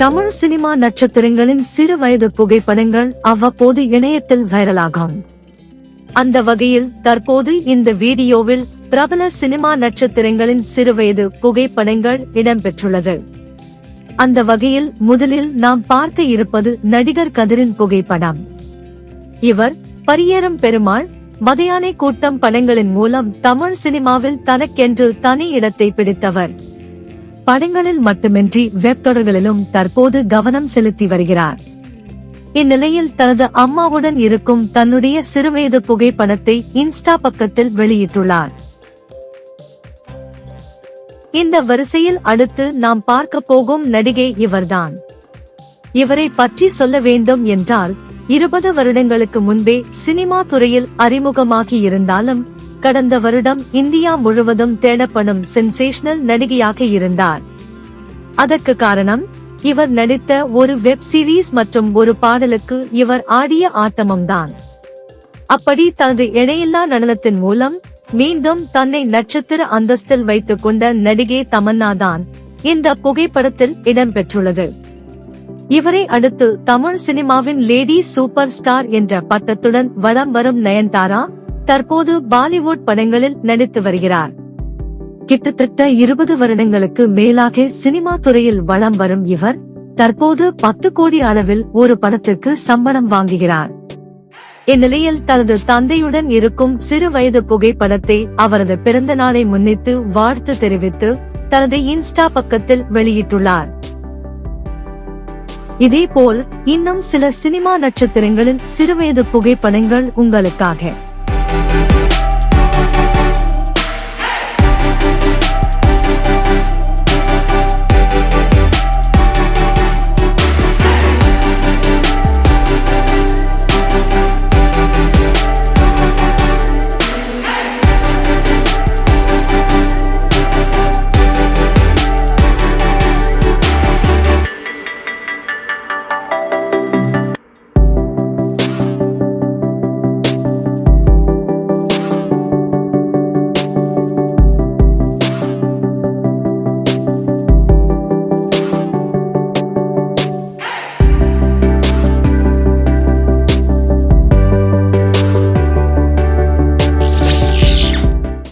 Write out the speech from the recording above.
Tamil cinema நட்சத்திரங்களின் சிறு வயது புகைப்படங்கள் அவ்வப்போது இணையத்தில் வைரலாகும். அந்த வகையில் தற்போது இந்த வீடியோவில் பிரபல சினிமா நட்சத்திரங்களின் சிறுவயது புகைப்படங்கள் இடம்பெற்றுள்ளது. அந்த வகையில் முதலில் நாம் பார்க்க இருப்பது நடிகர் கதிரின் புகைப்படம். இவர் பரியேறும் பெருமாள் மதையானை கூட்டம் படங்களின் மூலம் தமிழ் சினிமாவில் தனக்கென்று தனி இடத்தை பிடித்தவர். படங்களில் மட்டுமின்றி வெப் தொடர்களிலும் தற்போது கவனம் செலுத்தி வருகிறார். இந்நிலையில் தனது அம்மாவுடன் இருக்கும் தன்னுடைய சிறுவயது புகைப்படத்தை இன்ஸ்டா பக்கத்தில் வெளியிட்டுள்ளார். இந்த வரிசையில் அடுத்து நாம் பார்க்க போகும் நடிகை இவர்தான். இவரை பற்றி சொல்ல வேண்டும் என்றால் இருபது வருடங்களுக்கு முன்பே சினிமா துறையில் அறிமுகமாகி இருந்தாலும் கடந்த வருடம் இந்தியா முழுவதும் தேடப்படும் சென்சேஷனல் நடிகையாக இருந்தார். அதற்கு காரணம் இவர் நடித்த ஒரு வெப் சீரிஸ் மற்றும் ஒரு பாடலுக்கு இவர் ஆடிய ஆட்டமும்தான். அப்படி தனது இணையில்லா நடனத்தின் மூலம் மீண்டும் தன்னை நட்சத்திர அந்தஸ்தில் வைத்துக் கொண்ட நடிகை தமன்னா தான் இந்த புகைப்படத்தில் இடம்பெற்றுள்ளது. இவரை அடுத்து தமிழ் சினிமாவின் லேடி சூப்பர் ஸ்டார் என்ற பட்டத்துடன் வலம் வரும் நயன்தாரா தற்போது பாலிவுட் படங்களில் நடித்து வருகிறார். கிட்டத்தட்ட இருபது வருடங்களுக்கு மேலாக சினிமா துறையில் வலம் வரும் இவர் தற்போது பத்து கோடி அளவில் ஒரு படத்திற்கு சம்பளம் வாங்குகிறார். இந்நிலையில் தனது தந்தையுடன் இருக்கும் சிறு வயது புகைப்படத்தை அவரது பிறந்த நாளை முன்னிட்டு வாழ்த்து தெரிவித்து தனது இன்ஸ்டா பக்கத்தில் வெளியிட்டுள்ளார். இதேபோல் இன்னும் சில சினிமா நட்சத்திரங்களின் சிறுவயது புகைப்படங்கள் உங்களுக்காக.